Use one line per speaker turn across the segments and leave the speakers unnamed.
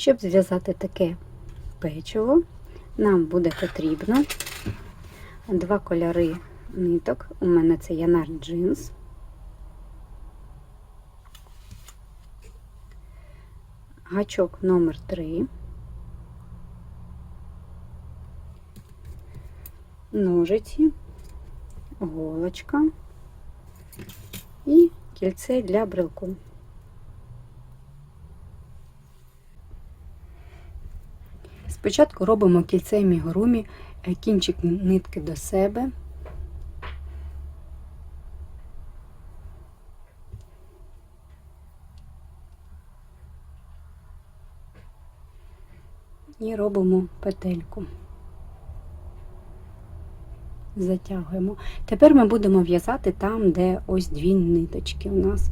Щоб зв'язати таке печиво, нам буде потрібно два кольори ниток. У мене це Янар джинс. Гачок номер 3 ножиці, голочка і кільце для брелку. Спочатку робимо кільце мігурумі, е, кінчик нитки до себе. І робимо петельку. Затягуємо. Тепер ми будемо в'язати там, де ось дві ниточки у нас.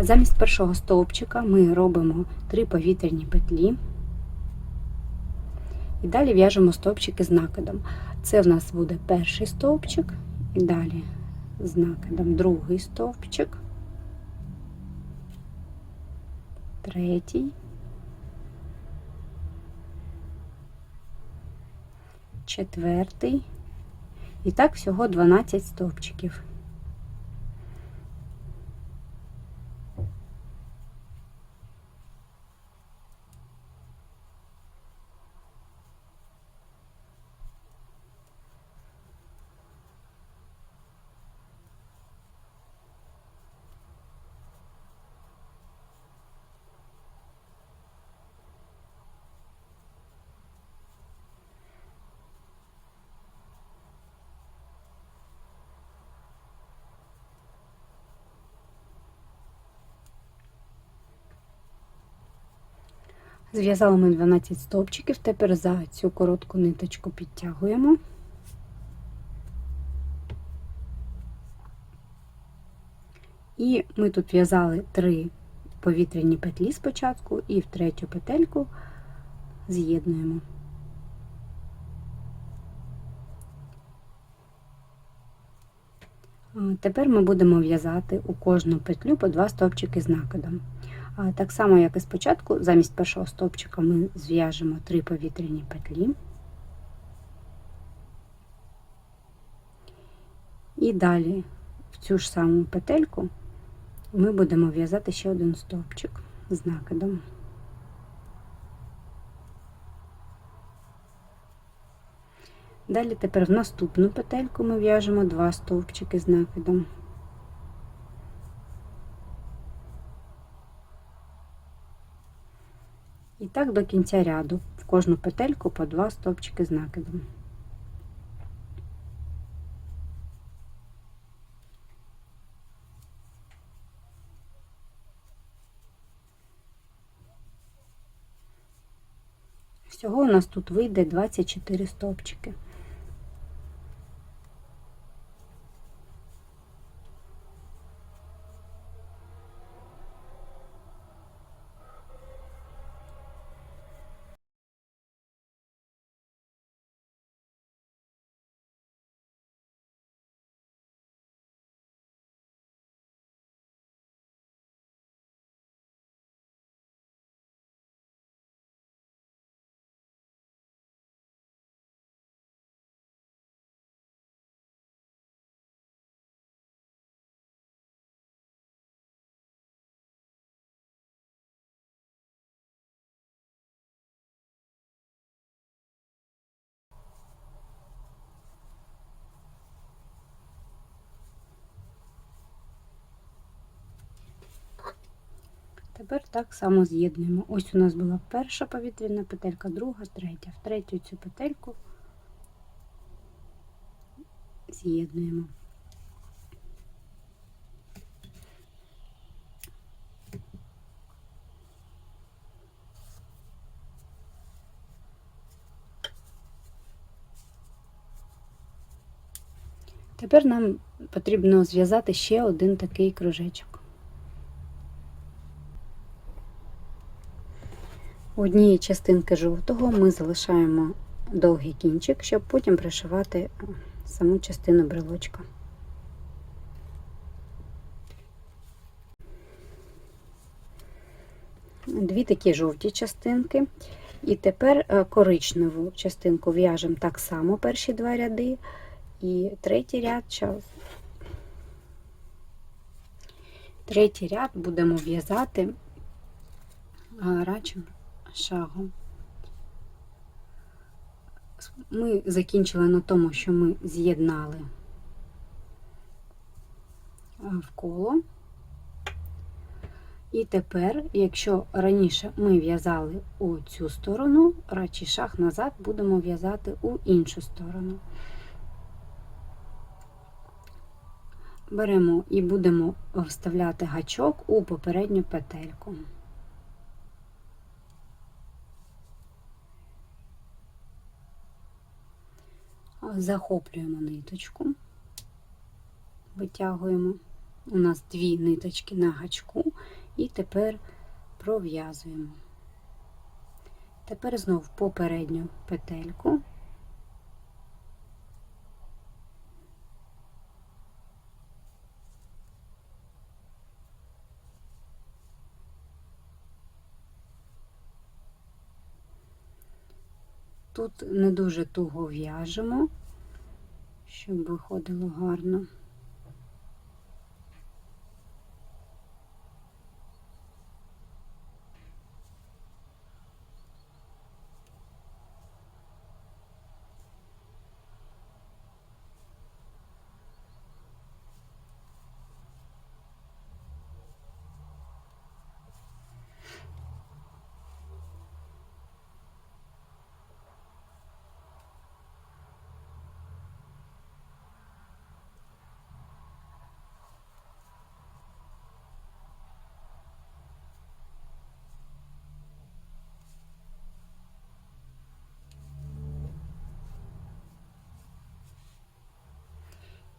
Замість першого стовпчика ми робимо три повітряні петлі. І далі в'яжемо стовпчики з накидом. Це в нас буде перший стовпчик, і далі з накидом другий стовпчик, третій, четвертий. І так всього 12 стовпчиків. Зв'язали ми 12 стовпчиків, тепер за цю коротку ниточку підтягуємо. І ми тут в'язали три повітряні петлі спочатку, і в третю петельку з'єднуємо. Тепер ми будемо в'язати у кожну петлю по два стовпчики з накидом. Так само, як і спочатку, замість першого стовпчика ми зв'яжемо три повітряні петлі. І далі в цю ж саму петельку ми будемо в'язати ще один стовпчик з накидом. Далі тепер в наступну петельку ми в'яжемо два стовпчики з накидом. І так до кінця ряду в кожну петельку по два стовпчики з накидом. Всього у нас тут вийде 24 стовпчики. Тепер так само з'єднуємо. Ось у нас була перша повітряна петелька, друга, третя. В третю цю петельку з'єднуємо. Тепер нам потрібно зв'язати ще один такий кружечок. Однієї частинки жовтого ми залишаємо довгий кінчик, щоб потім пришивати е, саму частину брелочка. дві такі жовті частинки. І тепер е, коричневу частинку в'яжемо так само перші два ряди. І третій ряд час. Третій ряд будемо в'язати е, рачим шагом. Ми закінчили на тому, що ми з'єднали е, в коло. І тепер, якщо раніше ми в'язали у цю сторону, рачий шаг назад будемо в'язати у іншу сторону. Беремо і будемо вставляти гачок у попередню петельку. Захоплюємо ниточку, витягуємо. У нас дві ниточки на гачку, і тепер пров'язуємо. Тепер знову попередню петельку. Тут не дуже туго в'яжемо, щоб виходило гарно.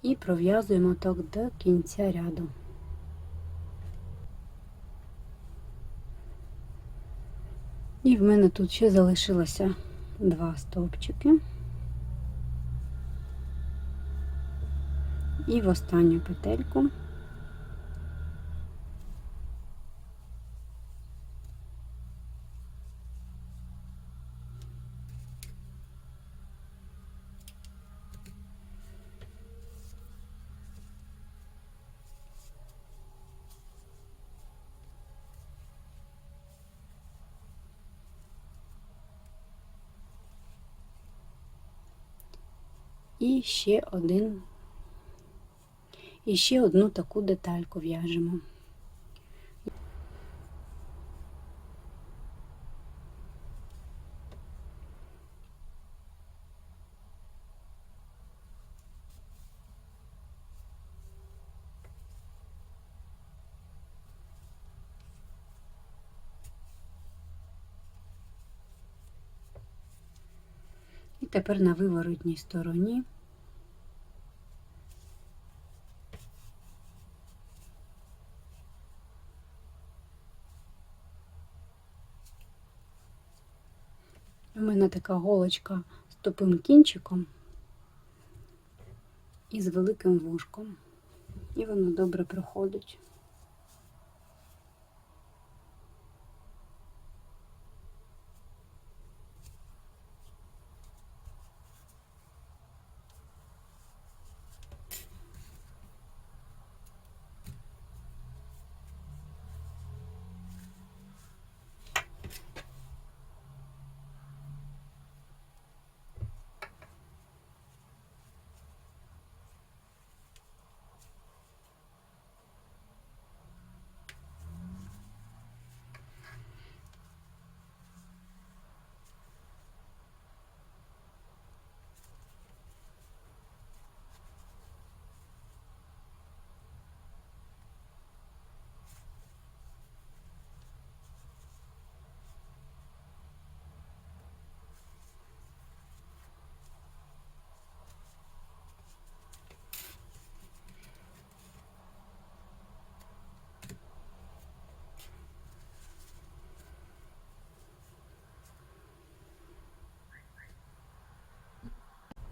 І пров'язуємо так до кінця ряду. І в мене тут ще залишилося два стовпчики. І в останню петельку і ще один, і ще одну таку детальку в'яжемо. Тепер на виворотній стороні У мене така голочка з тупим кінчиком і з великим вушком. І воно добре проходить.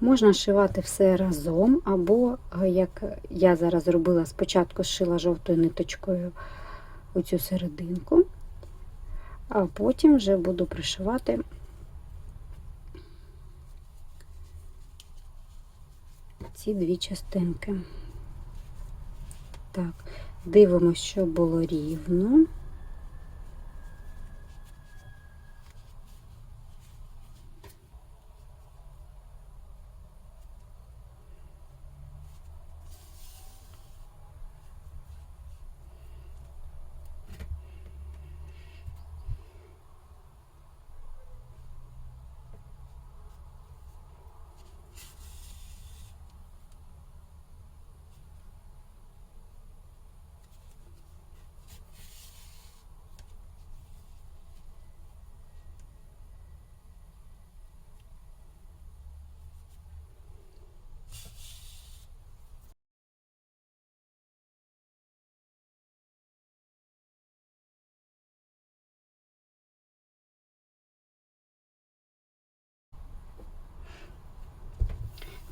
Можна шивати все разом, або, е, як я зараз зробила, спочатку зшила жовтою ниточкою оцю серединку, А потім вже буду пришивати ці дві частинки. Так, дивимося, щоб було рівно.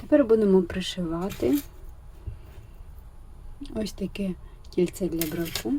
Тепер будемо пришивати ось таке кільце для браку.